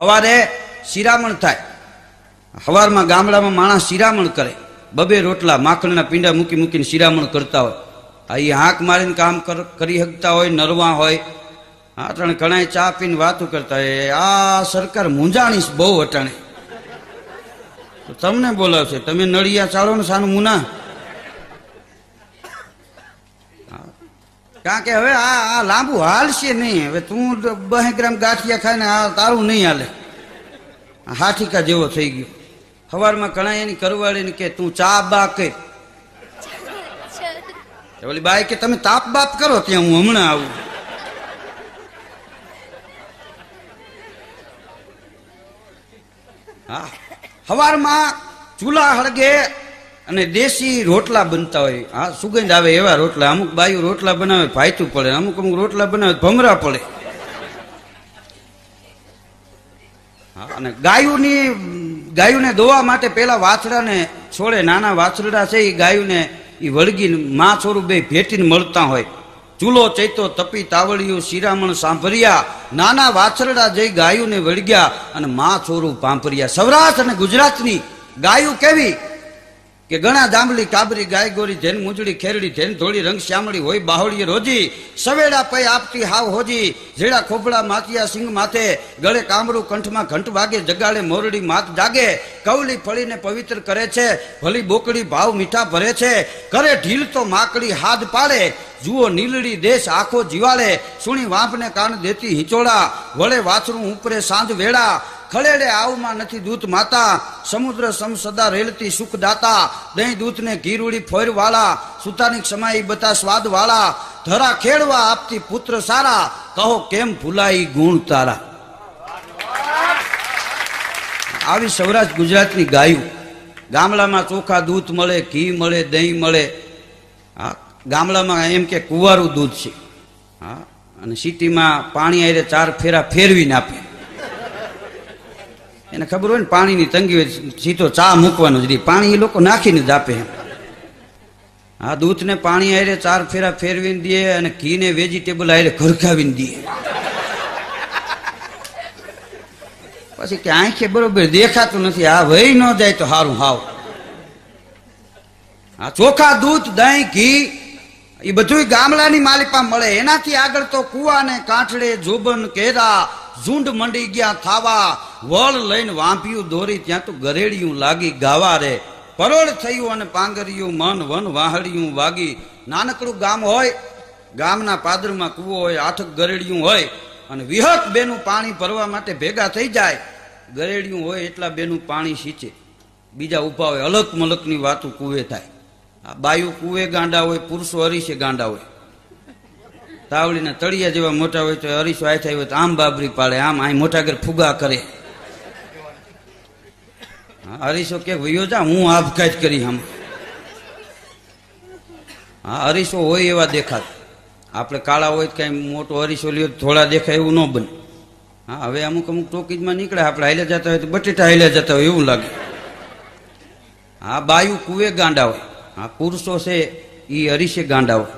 સવારે શિરામણ થાય. સવારમાં ગામડામાં માણસ શિરામણ કરે. બબે રોટલા, માખણના પીંડા મૂકી મૂકીને શિરામણ કરતા હોય. આ એ હાંક મારીને કામ કર- શકતા હોય, નરવા હોય. આ ત્રણ ઘણા ચા પીને વાતો કરતા હોય. આ સરકાર મૂંઝાણીશ બહુ અટાણે. તમને બોલાવશે. તમે નળિયા ચાલો ને સાનું મુના. કારણ કે હવે આ આ લાંબુ હાલશે નહીં. હવે તું બહે ગ્રામ ગાંઠિયા ખાઈને આ તારું નહીં હાલે. હાથીકા જેવો થઈ ગયો. સવારમાં ઘણા એની કરવાળીને કે, તું ચા બા કે ઓલી બાઈ કે, તમે તાપ બાપ કરો ત્યાં હું હમણાં આવું. હા. સવારમાં ચૂલા હળગે અને દેશી રોટલા બનતા હોય. હા, સુગંધ આવે એવા રોટલા. અમુક બાયું રોટલા બનાવે, ભાઈતું પડે. અમુક અમુક રોટલા બનાવે, ભમરા પડે. અને ગાયુની, ગાયુને દોવા માટે પેલા વાછડાને છોડે. નાના વાછરડા છે એ ગાયુને એ વળગીને મા છોરું બે ભેટીને મળતા હોય. ચૂલો ચૈતો તપી તાવડિયું શિરામણ સાંભળ્યા. નાના વાછરડા જઈ ગાયુને વળગ્યા અને મા છોરું પાંભર્યા સૌરાષ્ટ્ર અને ગુજરાતની ગાયું કેવી? કે ઘણા જાંબલી કાબરી ગાય ગોરી જેન મુજડી ખેરડી જેન ધોળી રંગ શ્યામળી હોય બાહોળી રોજી સવેડા પૈ આપતી હાવ હોજી. જેડા ખોપડા માતિયા સિંગ માથે ગળે કામરું કંઠમાં ઘંટ વાગે, જગાડે મોરડી માત જાગે. કવલી ફળીને પવિત્ર કરે છે, ભલી બોકડી ભાવ મીઠા ભરે છે. કરે ઢીલ તો માકડી હાથ પાડે, જુઓ નીલડી દેશ આખો જીવાળે સુણી વાંપને કાન દેતી હિંચોડા વળે વાછરું ઉપરે સાંજ વેળા. ખલેડે આવમાં નથી દૂત માતા. સમુદ્ર સમ સદા રેલતી સુખ દાતા દહીં દૂધને ઘીરુડી ફોર વાળા સુતાની સમાઈ બતા સ્વાદ વાળા ધરા ખેડવા આપતી પુત્ર સારા. કહો કેમ ભૂલાઈ ગુણ તારા? આવી સૌરાષ્ટ્ર ગુજરાતની ગાયું. ગામડામાં ચોખા દૂધ મળે, ઘી મળે, દહીં મળે. હા, ગામડામાં એમ કે કુવારું દૂધ છે. હા, અને સિટીમાં પાણી આરે ચાર ફેરા ફેરવીને આપે. એને ખબર હોય ને પાણીની તંગી હોય, સીધો ચા મૂકવાનો જ રહી પાણી એ લોકો નાખીને જ આપે. આ દૂધને પાણી આરે ચાર ફેરા ફેરવીને દે અને ઘીને વેજીટેબલ આરે ઘરખાવીને દે. પછી કે આંખે બરોબર દેખાતું નથી. આ વહી ન જાય તો સારું હાવ. આ ચોખા દૂધ, દહીં, ઘી, એ બધું ગામડાની માલિકા મળે. એનાથી આગળ તો કુવાને કાંઠડે જોબન કેરા ઝુંડ મંડી ગયા, થાવા વળ લઈને વાંપિયું દોરી ત્યાં તો ગરેડિયું લાગી ગાવા રે પરોળ થયું અને પાંગરિયું મન વન વાહડિયું વાગી. નાનકડું ગામ હોય, ગામના પાદરમાં કૂવો હોય આઠક ગરેડિયું હોય અને વિહત બેનું પાણી ભરવા માટે ભેગા થઈ જાય. ગરેડિયું હોય એટલા બેનું પાણી સીંચે બીજા ઊભા હોય અલક મલકની વાતું કુવે થાય. આ બાયું કુવે ગાંડા હોય, પુરુષો હરીશે ગાંડા હોય. તાવડીના તળિયા જેવા મોટા હોય તો હરીશો આય થાય હોય તો આમ બાબરી પાડે, આમ અહીં મોટા ઘર ફુગા કરે. હરીશો કે ભયો જા, હું આપઘાત કરી આમ. હા, અરીસો હોય એવા દેખાત. આપણે કાળા હોય કઈ મોટો અરીસો લ્યો થોડા દેખાય એવું ન બને. હા, હવે અમુક અમુક ટોકીજમાં નીકળે, આપણે હાલ્યા જતા હોય તો બટેટા હાલ્યા જતા હોય એવું લાગે. હા, બાયું કુવે ગાંડા હોય. હા, પુરુષો છે એ અરીસે ગાંડા હોય.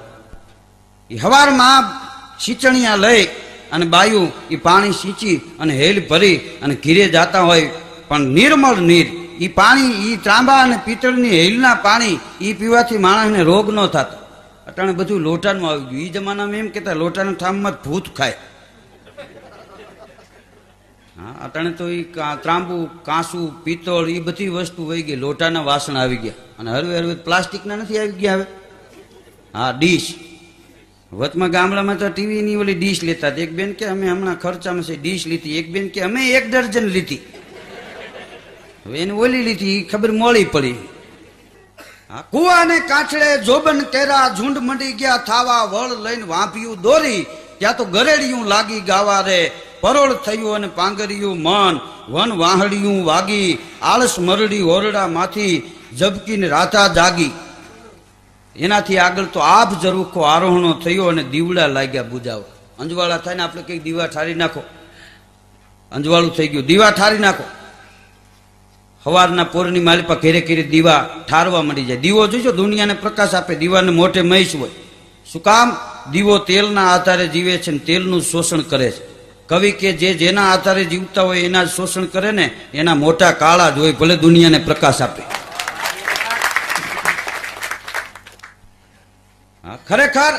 એ હવારમાં સિંચણિયા લઈ અને બાયું એ પાણી સિંચી અને હેલ ભરી અને ઘીરે જાતા હોય. પણ નિર્મળ નીર એ પાણી એ ત્રાંબા અને પિત્તળની હેલના પાણી એ પીવાથી માણસને રોગ ન થતો. અટાણે બધું લોટાનું આવી ગયું. એ જમાનામાં એમ કહેતા, લોટાના ઠામમાં ભૂત ખાય. હા, અટાણે તો એ ત્રાંબુ કાંસુ, પિત્તળ એ બધી વસ્તુ વહી ગઈ. લોટાના વાસણ આવી ગયા. અને હરવે હરવે પ્લાસ્ટિકના નથી આવી ગયા હવે. હા, ડીશ. વચમાં ગામડામાં તો ટીવીની ઓલી ડીશ લેતા. એક બેન કે, અમે હમણાં ખર્ચામાં છે. ડીશ લીધી. એક બેન કે, અમે એક ડર્જન લીધી. હવે એને ઓલી લીધી ખબર મોળી પડી. કુવાને કાંઠડે જોબન કેરા ઝુંડ મંડી ગયા, થાવા વળ લઈને વાંપિયું દોરી. ત્યાં તો ગરેડિયું લાગી ગાવા રે, પરોળ થયું અને પાંગરિયું મન, વન વાહડિયું વાગી. આળસ મરડી ઓરડા માંથી જબકીને રાધા જાગી. એનાથી આગળ તો આભ જરૂખો આરોહણો થયો અને દીવડા લાગ્યા બુજાવા. અંજવાળા થાય ને આપણે કંઈક દીવા ઠારી નાખો. અંજવાળું થઈ ગયું. દીવા ઠારી નાખો. હવારના પોરની માલિપા ઘેરે ઘેરે દીવા ઠારવા મળી જાય. દીવો જોજો, દુનિયાને પ્રકાશ આપે, દીવાને મોઢે મહીશ હોય. શું કામ? દીવો તેલના આધારે જીવે છે ને તેલનું શોષણ કરે છે. કવિ કે જે જેના આધારે જીવતા હોય એના શોષણ કરે ને, એના મોટા કાળા જ હોય, ભલે દુનિયાને પ્રકાશ આપે. ખરેખર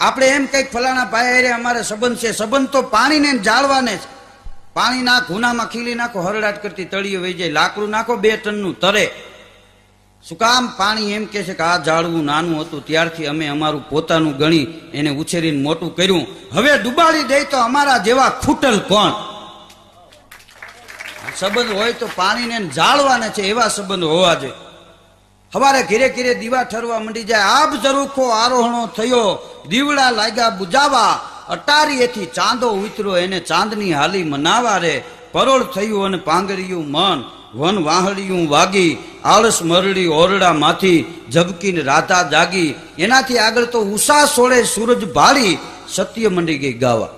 આપણે એમ કંઈક ફલાણા ભાઈ હારે અમારે સંબંધ છે. સંબંધ તો પાણીને જાળવાને છે પાણીના ખૂનામાં ખીલી નાખો, હરડાટ કરતી તળીએ વહી જાય, લાકડું નાખો, બે ટનનું તરે. શું કામ પાણી એમ કે છે કે આ ઝાડવું નાનું હતું, ત્યારથી અમે અમારું પોતાનું ગણી એને ઉછેરીને મોટું કર્યું. હવે ડુબાડી દે તો અમારા જેવા ખૂટલ કોણ? સંબંધ હોય તો પાણીને જાળવાના છે, એવા સંબંધ હોવા જોઈએ. હવારે ઘીરે ઘીરે દીવા ઠરવા મંડી જાય આબ જરૂખો આરોહણો થયો, દીવડા લાગ્યા બુજાવા અટારીએથી ચાંદો ઉતર્યો, એને ચાંદની હાલી મનાવા રે પરોળ થયું અને પાંગર્યું મન, વન વાહળિયું વાગી. આળસ મરડી ઓરડામાંથી ઝબકીને રાતા જાગી. એનાથી આગળ તો ઉષા સોળે સૂરજ ભાળી. સત્ય મંડી ગઈ ગાવા.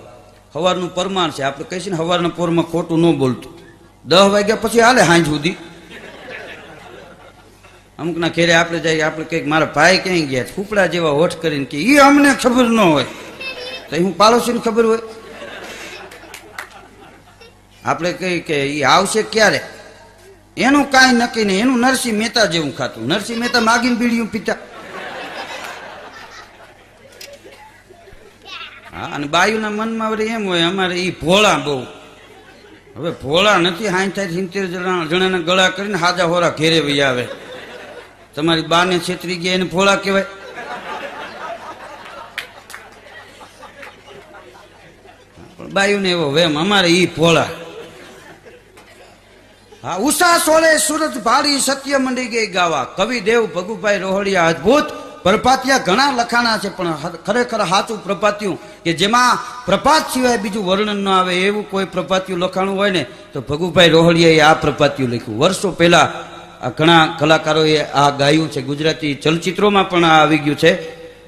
હવારનું પરમાણ છે. આપણે કહીશું ને, હવારના પોરમાં ખોટું ન બોલતું. દસ વાગ્યા પછી હાલે હાંજ સુધી. અમુકના ઘેરે આપણે જઈએ, આપણે કંઈક મારા ભાઈ ક્યાંય ગયા ફૂપડા જેવા હોઠ કરીને કે એ અમને ખબર ન હોય. તો હું પાડોશીને ખબર હોય? આપણે કહીએ કે એ આવશે ક્યારે? એનું કાંઈ નક્કી નહીં. એનું નરસિંહ મહેતા જેવું ખાતું. નરસિંહ મહેતા માગીને બીડીયું પીતા. હા, અને બાયુના મનમાં વળી એમ હોય, અમારે એ ભોળા બહુ. હવે ભોળા નથી હાઈ થાય સિત્તેર જણા જણાના ગળા કરીને હાજા હોરા ઘેરે વહી આવે. તમારી બાને છેતરી ગયા એને ભોળા કહેવાય. બાયુને એવો વેમ, અમારે ઈ પોળા હા, ઉષા સોળે સુરત ભાડી સત્ય મંડી ગઈ ગાવા. કવિ દેવ ભગુભાઈ રોહડિયા અદભુત. પ્રપાતિયા ઘણા લખાણા છે, પણ ખરેખર સાચું પ્રપાત્યું કે જેમાં પ્રપાત સિવાય બીજું વર્ણન ન આવે, એવું કોઈ પ્રપાત્યું લખાણું હોય ને, તો ભગુભાઈ રોહડિયાએ આ પ્રપાત્યું લખ્યું. વર્ષો પહેલા આ ઘણા કલાકારોએ આ ગાયું છે, ગુજરાતી ચલચિત્રોમાં પણ આ આવી ગયું છે.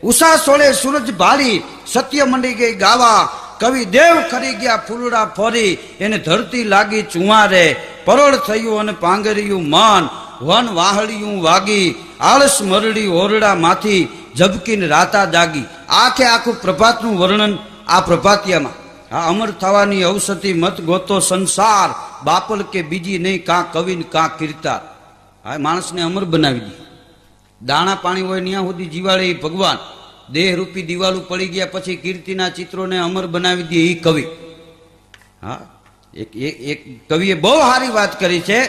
ઉષા સોળે સૂરજ ભાળી સત્ય મંડી ગઈ ગાવા. કવિ દેવ ખરી ગયા ફૂલડા ફરી, એને ધરતી લાગી ચુંવારે, પરોળ થયું અને પાંગરિયું મન, વન વાહડિયું વાગી, આળસ મરડી ઓરડા માંથી ઝબકીને રાતા જાગી. આખે આખું પ્રભાતનું વર્ણન આ પ્રભાતિયામાં. આ અમર થવાની ઔષધિ મત ગોતો સંસાર, બાપલ કે બીજી નહીં કાં કવિન કાં કીર્તાર. આ માણસને અમર બનાવી દીધી. દાણા પાણી હોય ત્યાં સુધી જીવાડે ભગવાન. દેહ રૂપી દિવાલું પડી ગયા પછી કીર્તિના ચિત્રોને અમર બનાવી દે એ કવિ હા એક એક એક કવિએ બહુ સારી વાત કરી છે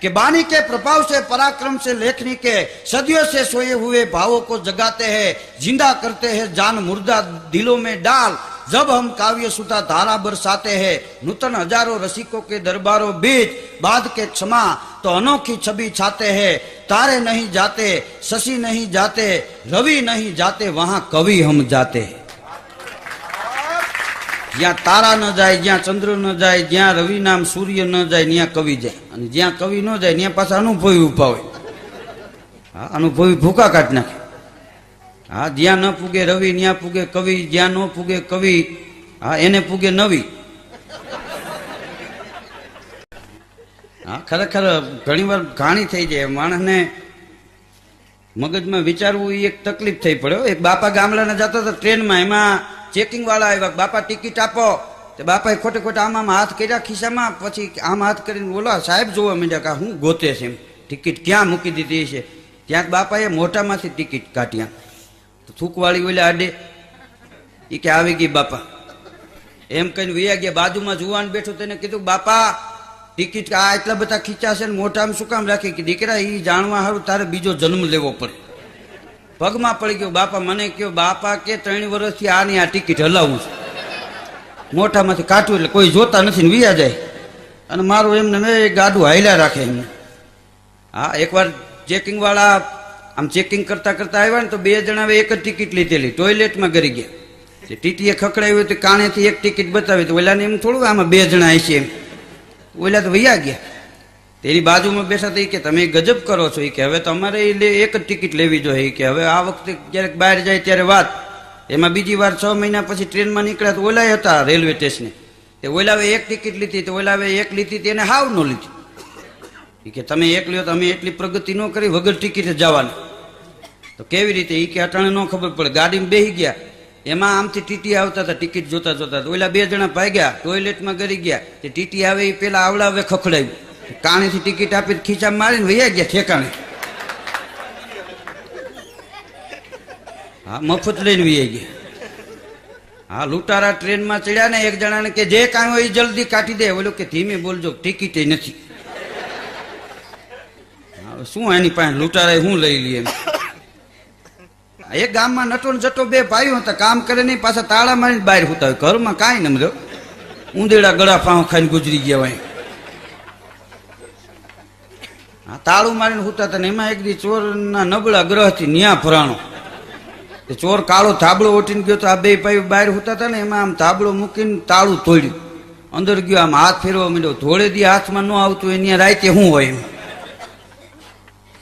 कि बानी के प्रभाव से पराक्रम से लेखनी के सदियों से सोए हुए भावों को जगाते हैं जिंदा करते हैं जान मुर्दा दिलों में डाल जब हम काव्य सुता धारा बरसाते हैं नूतन हजारों रसिकों के दरबारों बीच बाद के क्षमा तो अनोखी छवि छाते हैं तारे नहीं जाते शशि नहीं जाते रवि नहीं जाते वहां कवि हम जाते हैं જ્યાં તારા ન જાય જ્યાં ચંદ્ર ન જાય જ્યાં રવિ નામ સૂર્ય ન જાય ત્યાં કવિ જાય અને જ્યાં કવિ ન જાય ત્યાં પાછા અનુભવી ઉભા હોય હા અનુભવી ભૂકા કાઢ નાખે હા, જ્યાં ન પૂગે રવિ, ત્યાં પૂગે કવિ, જ્યાં ન પૂગે કવિ, હા, એને પૂગે નવી. હા, ખરેખર ઘણી વાર ઘાણી થઈ જાય. માણસને મગજમાં વિચારવું એ એક તકલીફ થઈ પડ્યો એક બાપા ગામડાને જતા હતા ટ્રેનમાં, એમાં ચેકિંગ વાળા આવ્યા. બાપા ટિકિટ આપો. તે બાપાએ ખોટે ખોટા આમ આમ હાથ કર્યા ખિસ્સામાં. પછી આમ હાથ કરીને બોલો, સાહેબ જોવા માંડ્યા કે હું ગોતે છે એમ. ટિકિટ ક્યાં મૂકી દીધી છે? ત્યાં બાપાએ મોટામાંથી ટિકિટ કાઢ્યા. તો થૂકવાળી ઓલા આડે એ કે આવી ગઈ બાપા. એમ કહીને વૈયા ગયા, બાજુમાં જુવાન બેઠું તેને કીધું, બાપા, ટિકિટ આ એટલા બધા ખીચા છે ને મોઢામાં શું કામ રાખી? કે દીકરા એ જાણવા સારું તારે બીજો જન્મ લેવો પડે. પગમાં પડી ગયો, બાપા મને કયો, બાપા, કે ત્રણ વર્ષથી આની આ ટિકિટ હલાવું છું. મોટામાંથી કાઢું એટલે કોઈ જોતા નથી ને વિયા જાય. અને મારું એમને મેં ગાડું હાઈલા રાખે એમને. હા, એકવાર ચેકિંગ વાળા આમ ચેકિંગ કરતા કરતા આવ્યા ને તો બે જણાએ એક જ ટિકિટ લીધેલી ટોયલેટમાં ગરી ગયા. તે ટીટીએ ખખડાવ્યું તો કાણેથી એક ટિકિટ બતાવી તો ઓલાને એમ થોડું આમાં બે જણા છે એમ. ઓલા તો વૈયા ગયા. તેની બાજુમાં બેસા તો કે, તમે ગજબ કરો છો. એ કે, હવે તમારે એ એક જ ટિકિટ લેવી જોઈએ. કે, હવે આ વખતે ક્યારેક બહાર જાય ત્યારે વાત. એમાં બીજી વાર છ મહિના પછી ટ્રેનમાં નીકળ્યા તો ઓલાય હતા રેલવે સ્ટેશને. તે ઓલાવે એક ટિકિટ લીધી તો ઓલાવે એક લીધી તેને હાવ ન લીધી. કે, તમે એક લ્યો તો અમે એટલી પ્રગતિ ન કરી, વગર ટિકિટે જવાની. તો કેવી રીતે? એ કે અટાણે ન ખબર પડે. ગાડીમાં બેસી ગયા. એમાં આમથી ટીટી આવતા હતા, ટિકિટ જોતા જોતા. ઓલા બે જણા ભાગ્યા, ટોયલેટમાં ગરી ગયા. તે ટીટી આવે એ પેલા આવડાવે ખખડાવ્યું કાણીથી ટિકિટ આપીને ખીચા મારીને વૈયા ગયા ઠેકાણે. હા, મફત લઈને વૈયા ગયા. હા, લૂંટારા ટ્રેનમાં ચડ્યા ને એક જણાને કે, જે કાંઈ હોય એ જલ્દી કાઢી દે. ઓલો કે, ધીમે બોલજો ટિકિટ નથી. શું એની પાસે? લૂંટારાએ હું લઈ લઈએ એક ગામમાં નટો ને જટો બે ભાઈઓ હતા, કામ કરે નહીં, પાછા તાળા મારીને બહાર હોતા હોય. ઘરમાં કાંઈ ન મળ્યો. ઉંદેડા ગળા પાઉં ખાઈને ગુજરી ગયા હોય. આ તાળું મારીને હોતા હતા ને એમાં એક દી ચોરના નબળા ગ્રહથી ન્યા ફરાણો ચોર કાળો થાબડો ઓટીને ગયો તો આ બે ભાઈ બહાર હોતા હતા ને એમાં આમ થાબડો મૂકીને તાળું તોડ્યું. અંદર ગયો, આમ હાથ ફેરવા માંડ્યો. ધોળે દી હાથમાં ન આવતું એની રાતે શું હોય એમ.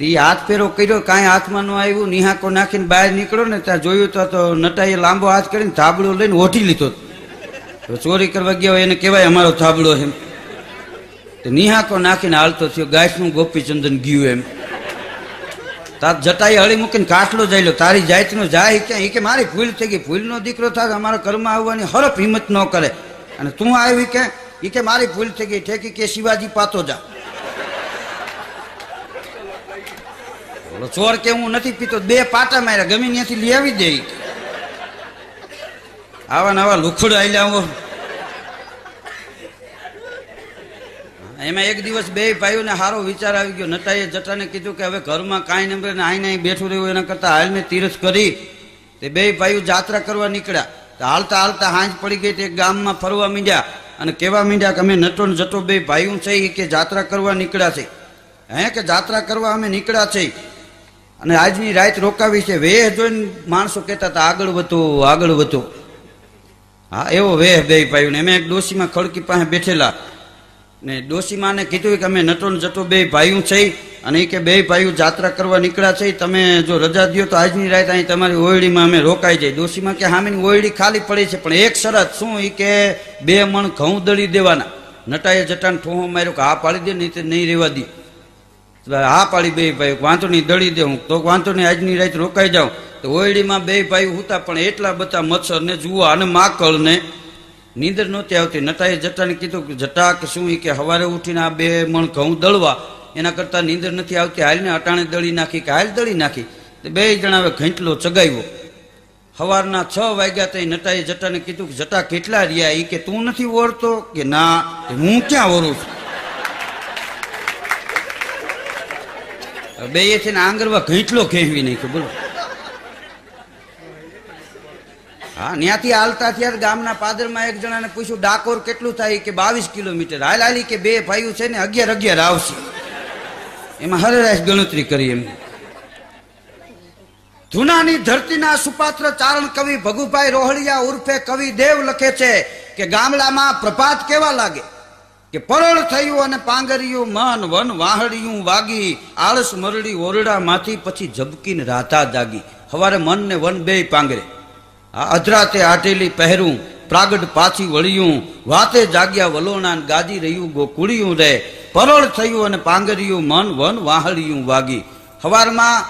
ઈ હાથ ફેરો કર્યો, કાંઈ હાથમાં ન આવ્યું, નિહાકો નાખીને બહાર નીકળ્યો ને ત્યાં જોયું તો નટાઈએ લાંબો હાથ કરીને થાબડો લઈને ઓઢી લીધો. ચોરી કરવા ગયા હોય એને કહેવાય અમારો થાબડો એમ. નિહાકો નાખીને હાલતો થયો ગાયસનું ગોપીચંદન ગયું એમ. તાર જટાઈ હળી મૂકીને કાટલો જાયલો તારી જાતનો જાય ક્યાં? ઈ કે મારી ભૂલ થઈ ગઈ, ભૂલનો દીકરો થાય અમારા ઘરમાં આવવાની હરફ હિંમત ન કરે. અને તું આવી કે એ કે મારી ભૂલ થઈ ગઈ, ઠેકી કે શિવાજી પાતો જા. ઓલો ચોર કે હું નથી પીતો, બે પાટા માર્યા, ગમે ત્યાંથી લઈ આવી દે આવા નવા લુખડ આલ્યા આવો એમાં એક દિવસ બે ભાઈઓને સારો વિચાર આવી ગયો. નટાઈએ જટાને કીધું કે હવે ઘરમાં કાંઈ નંબર આઈને અહીં બેઠું રહ્યું એના કરતા હાલ મેં તીરથ કરી. તે બે ભાઈઓ જાત્રા કરવા નીકળ્યા. તો હાલતા હાલતા હાંજ પડી ગઈ તે ગામમાં ફરવા મીંડ્યા. અને કહેવા માંડ્યા કે અમે નટો જટો બે ભાઈઓ છે એ કે જાત્રા કરવા નીકળ્યા છે. હે કે જાત્રા કરવા અમે નીકળ્યા છે અને આજની રાત રોકાવી છે. વેહ જોઈને માણસો કહેતા હતા, આગળ વધો આગળ વધો. હા, એવો વેહ બે ભાઈઓને અમે એક ડોશીમાં ખડકી પાસે બેઠેલા. ને ડોશીમાને કીધું કે અમે નટો ને જટો બે ભાઈઓ છે. અને એ કે બે ભાઈઓ જાત્રા કરવા નીકળ્યા છે. તમે જો રજા દ્યો તો આજની રાત અહીં તમારી ઓયડીમાં અમે રોકાઈ જાય ડોશીમાં કે હામીની ઓયડી ખાલી પડી છે, પણ એક શરત શું? એ કે બે મણ ઘઉં દળી દેવાના. નટાએ જટાને ઠોહો માર્યો કે હા, પાડી દે, નહીં તે નહીં રહેવા દી હા પાડી બે ભાઈ વાંધો નહીં દળી દે હું. તો વાંધો નહીં આજની રાત રોકાઈ જાઉં. તો ઓયડીમાં બે ભાઈ હતા, પણ એટલા બધા મચ્છર ને જુઓ અને માકડ ને નીંદર નહોતી આવતી. નટાએ જટાને કીધું કે જટા કે શું એ કે સવારે ઉઠીને આ બે મણ ઘઉં દળવા? એના કરતા નીંદર નથી આવતી. હાલને અટાણે દળી નાખી કે હાલ દળી નાખી? તો બે જણાવે ઘંટલો ચગાવ્યો. સવારના છ વાગ્યા તો નટાએ જટાને કીધું કે, જટા કેટલા રહ્યા? એ કે, તું નથી ઓળતો કે, ના. હું ક્યાં ઓરું છું? બે છે ને આંગરવા ઘઈટો કહેવી નહીં નાખ્યો બોલો. હા ત્યાંથી હાલતા થયા ગામના પાદરમાં એક જણાને પૂછ્યું, ડાકોર કેટલું થાય? કે બાવીસ કિલોમીટર. હાલ હાલી કે બે ભાઈઓ છે ને અગિયાર અગિયાર આવશે. એમાં હરેરાશ ગણતરી કરી એમ. જૂનાની ધરતીના સુપાત્ર ચારણ કવિ ભગુભાઈ રોહડિયા ઉર્ફે કવિ દેવ લખે છે કે ગામડામાં પ્રભાત કેવા લાગે? કે પરળ થયું અને પાંગરિયું મન વન વાહડ્યું વાગી, આળસ મરડી ઓરડામાંથી પછી ઝબકીને રાતા જાગી. હવારે મન ને વન બે પાંગરે. આ અધરાતે આટેલી પહેરું પ્રાગટ પાછી વળ્યું, વાતે જાગ્યા વલોણા ગાજી રહ્યું ગોકુળિયું રે. પરળ થયું અને પાંગરિયું મન વન વાહડિયું વાગી. હવારમાં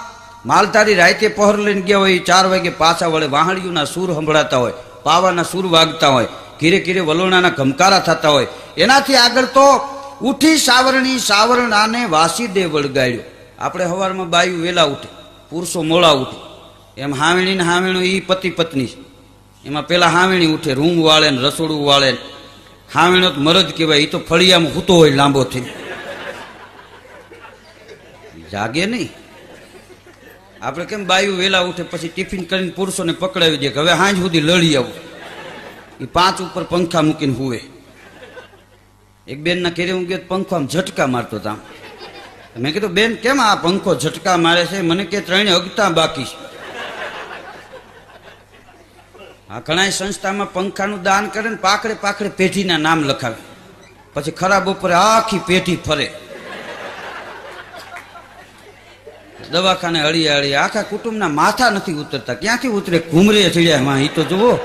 માલધારી રાતે પહોર લઈને ગયા હોય, ચાર વાગે પાછા વળે વાહડિયુંના સૂર સંભળાતા હોય, પાવાના સૂર વાગતા હોય. ધીરે ઘીરે વલોણાના ઘમકારા થતા હોય. એનાથી આગળ તો ઉઠી સાવરણી સાવરણાને વાસી દે વળગાડ્યો આપણે હવારમાં બાયું વેલા ઉઠે, પુરુષો મોળા ઉઠે. એમ હાવીણી ને હાવીણું એ પતિ પત્ની છે. એમાં પેલા હાવીણી ઉઠે, રૂમ વાળે ને રસોડું વાળે ને. હાવીણો તો મરજ કહેવાય એ તો ફળિયામાં હૂતો હોય લાંબો થઈ જાગે નહીં. આપણે કેમ બાયું વેલા ઉઠે, પછી ટિફિન કરીને પુરુષોને પકડાવી દે કે હવે સાંજ સુધી લડી આવું. એ પાંચ ઉપર પંખા મૂકીને હુવે. એક બેનના ઘેરે હું ગયો પંખામાં ઝટકા મારતો હતા મેં કીધું, બેન, કેમ આ પંખો ઝટકા મારે છે? મને કે ત્રણે અગતા બાકી છે. આ ઘણા સંસ્થામાં પંખાનું દાન કરે ને પાખડે પાખડે પેઢીના નામ લખાવે. પછી ખરાબ ઉપર આખી પેઢી ફરે. દવાખાને હળી હળી આખા કુટુંબના માથા નથી ઉતરતા. ક્યાંથી ઉતરે? ઘુમરે ચડ્યા. એ તો જુઓ.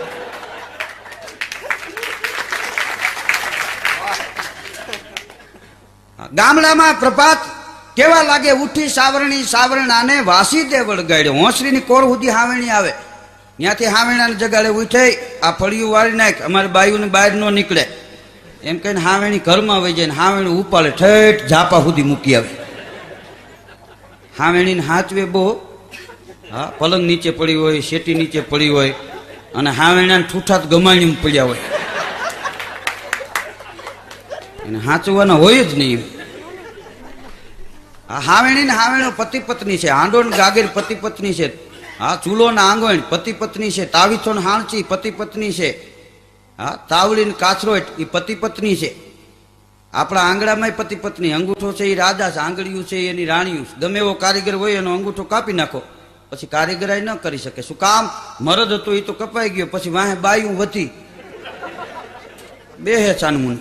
ગામડામાં પ્રભાત કેવા લાગે? ઉઠી સાવરણી, સાવરણાને વાસી દે વળગાડ્યો હોંસરીની કોર સુધી હાવણી આવે. ત્યાંથી હાવેણાને જગાડે ઉઠાઈ આ ફળિયું વાળી નાખ, અમારે બાયુને બહાર ન નીકળે. એમ કહીને હાવેણી ઘરમાં વહી જાય હાવેણી ઉપાડે, ઠેઠ ઝાપા સુધી મૂકી આવે. હાવેણીને હાચવે બહુ. હા, પલંગ નીચે પડી હોય, શેટી નીચે પડી હોય, અને હાવેણાને ઠૂઠાત ગમાણી પડ્યા હોય. એને હાચવાના હોય જ નહીં. હાવેણી ને હાવેણો પતિ પત્ની છે હાંડો ને ગાગીર પતિ પત્ની છે, હા, ચૂલો ને આંગણ પતિ પત્ની છે, તાવીથો ને હાણચી પતિ પત્ની છે, હા તાવડી ને કાચરોટ એ પતિ પત્ની છે. આપણા આંગળામાં પતિ પત્ની, અંગૂઠો છે એ રાજા છે, આંગળીયું છે એની રાણીયું છે. ગમે એવો કારીગર હોય એનો અંગૂઠો કાપી નાખો, પછી કારીગરાઈ ન કરી શકે. શું કામ? મરદ હતો એ તો કપાઈ ગયો, પછી વાહે બાયું વધી. બે હે ચાનમુન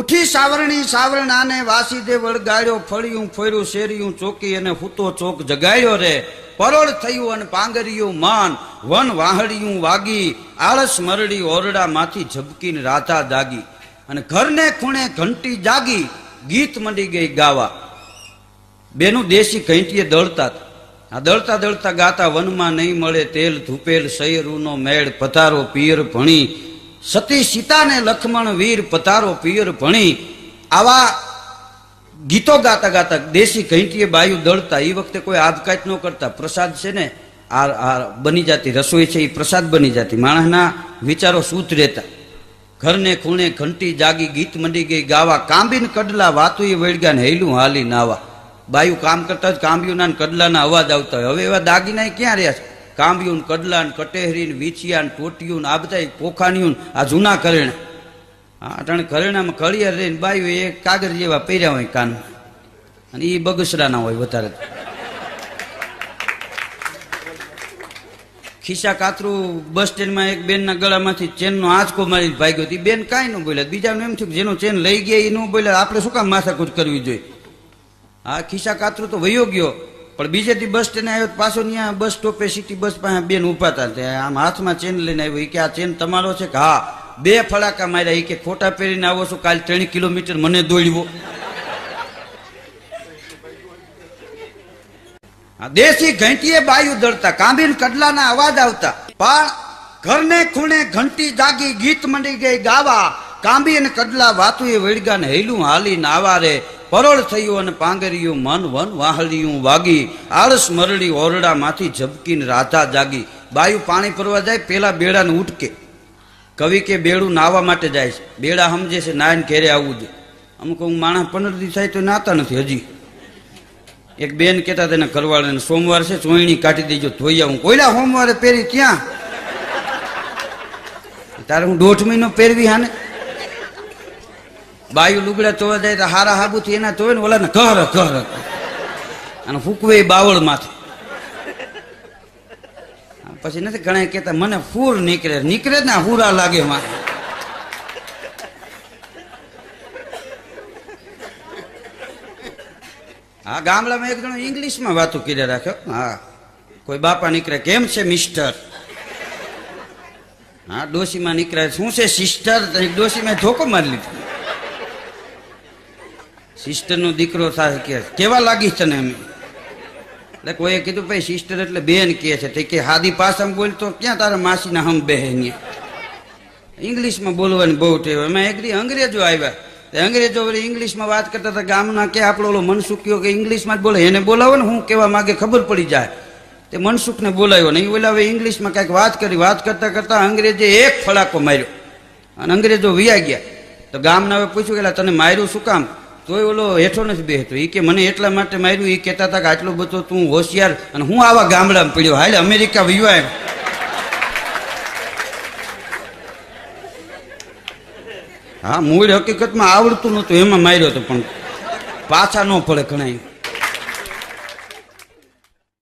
ઉઠી સાવરણી સાવરણાને વાસીદે વળગાડ્યો ફળિયું ફોર્યું શેરિયું ચોકી અને હૂતો ચોક જગાડ્યો રે. પરોળ થયું અને પાંગરિયું માન, વન વાહડિયું વાગી, આળસ મરડી ઓરડામાંથી ઝબકીને રાધા જાગી અને ઘરને ખૂણે ઘંટી જાગી, ગીત મંડી ગઈ ગાવા. બેનું દેશી ઘંટીએ દળતા આ દળતા દળતા ગાતા, વનમાં નહીં મળે તેલ, ધૂપેલ સૈરુનો મેળ પધારો પિયર ભણી સતી સીતાને લખમણ, વીર પથારો પિયર, ભણી આવા ગીતો ગાતા ગાતા દેશી ઘંટીએ બાયુ દળતા. એ વખતે કોઈ આપઘાત ન કરતા. પ્રસાદ છે ને, આ આ બની જતી, રસોઈ છે એ પ્રસાદ બની જતી. માણસના વિચારો સૂત રહેતા. ઘરને ખૂણે ઘંટી જાગી, ગીત મંડી ગઈ, ગાવા. કાંબીન કડલા વાતુએ વળગ્યા ને હેલું હાલી નાવા. બાયું કામ કરતા જ કાંબ્યુંના કડલાના અવાજ આવતા હવે એવા દાગીના ક્યાં રહ્યા છે? કાંબિયું કડલાન, કટેહરીન ને કટેહરી ને ને ટોટિયું આ બધા પોખાનિયું આ જૂના કરેણા હા અટાણે કરેણામાં કળિયાર રહીને બાયું એ કાગળ જેવા પહેર્યા હોય કાનમાં અને એ બગસરાના હોય વધારે. ખિસ્સા કાતરું બસ સ્ટેન્ડમાં એક બેનના ગળામાંથી ચેનનો આંચકો મારીને ભાગ્યો હતી બેન કાંઈ ન બોલ્યા. બીજાનું એમ થયું જેનો ચેન લઈ ગયા એ ન બોલ્યા. આપણે શું કામ માથાકૂટ કરવી જોઈએ? હા ખિસ્સા કાતરું તો વયો ગયો. પણ બીજેથી બસ સ્ટેન્ડ આવ્યો પાછો ત્યાં બસ સ્ટોપે સિટી બસ પાસે બેન ઊભા હતા આમ હાથમાં ચેન લઈને આવ્યો. એ કે આ ચેન તમારો છે કે હા. બે ફડાકા માર્યા. કે ખોટા પહેરીને આવો છો, કાલ ત્રણ કિલોમીટર મને દોડ્યો. આ દેશી ઘંટીએ બાયુ દળતા કાંબીન કડલાના અવાજ આવતા. પણ ઘરને ખૂણે ઘંટી જાગી, ગીત મંડી ગઈ, ગાવા. કાંબી અને કડલા વાતુએ વળગા ને હેલું હાલી નાવા રે પરોળ થયું અને પાંગરિયું મન વન વાહળિયું વાગી. આળસ મરડી ઓરડામાંથી ઝબકીને રાધા જાગી. બાયું પાણી પરવા જાય, પેલા બેડાને ઉટકે. કવિ કે, બેડું નાવા માટે જાય છે. બેડા સમજે છે નાયન ઘેરે આવવું જોઈએ અમુક હું માણસ પંદર દી થાય તો નાતા નથી હજી. એક બેન કહેતા તેના ઘરવાળાને સોમવાર છે, ચોયણી કાઢી દેજો, ધોઈ આવું. કોયલા સોમવારે પહેરી ક્યાં? તારે હું દોઢ મહિનો પહેરવી હાને? બાયું લુગડા ધોવા જાય તો હારા હાબુથી એના ધોવે ને ઓલાને કર કર અને ફૂકવે બાવળ માથે પછી નથી ઘણા કહેતા, મને ફૂર નીકળે. નીકળે ને હુરા લાગે મારે. હા ગામડામાં એક જણો ઇંગ્લિશમાં વાતો કર્યા રાખ્યો. હા, કોઈ બાપા નીકળે. કેમ છે, મિસ્ટર? હા, ડોશીમાં નીકળે. શું છે, સિસ્ટર? ડોશીમાં ધોકો મારી લીધો. સિસ્ટરનો દીકરો થાય કે કેવા લાગી તને એમ એટલે કોઈએ કીધું, ભાઈ, સિસ્ટર એટલે બેન કહે છે. તે કે હાદી પાસામાં બોલતો ક્યાં તારા માસીના હમ બહેન ઇંગ્લિશમાં બોલવાની બહુ ટેવ. એમાં એકદી અંગ્રેજો આવ્યા. તે અંગ્રેજો વળી ઇંગ્લિશમાં વાત કરતા હતા ગામના કે આપણો ઓલો મનસુખ્યો કે ઇંગ્લિશમાં જ બોલે. એને બોલાવો ને, હું કહેવા માંગે ખબર પડી જાય. તે મનસુખને બોલાવ્યો ને એ બોલાવે ઇંગ્લિશમાં કાંઈક વાત કરી. વાત કરતા કરતાં અંગ્રેજે એક ફડાકો માર્યો. અને અંગ્રેજો વિયા ગયા. તો ગામના પૂછ્યું કે તને માર્યું શું કામ? તોય ઓલો હેઠો નથી બેહતો. એ કે મને એટલા માટે માર્યું એ કહેતા હતા કે આટલો બધો તું હોશિયાર અને હું આવા ગામડામાં પડ્યો. હાલે અમેરિકા વિવા એમ હા, મૂળ હકીકતમાં આવડતું નહોતું, એમાં માર્યો હતો પણ પાછા ન પડે ઘણા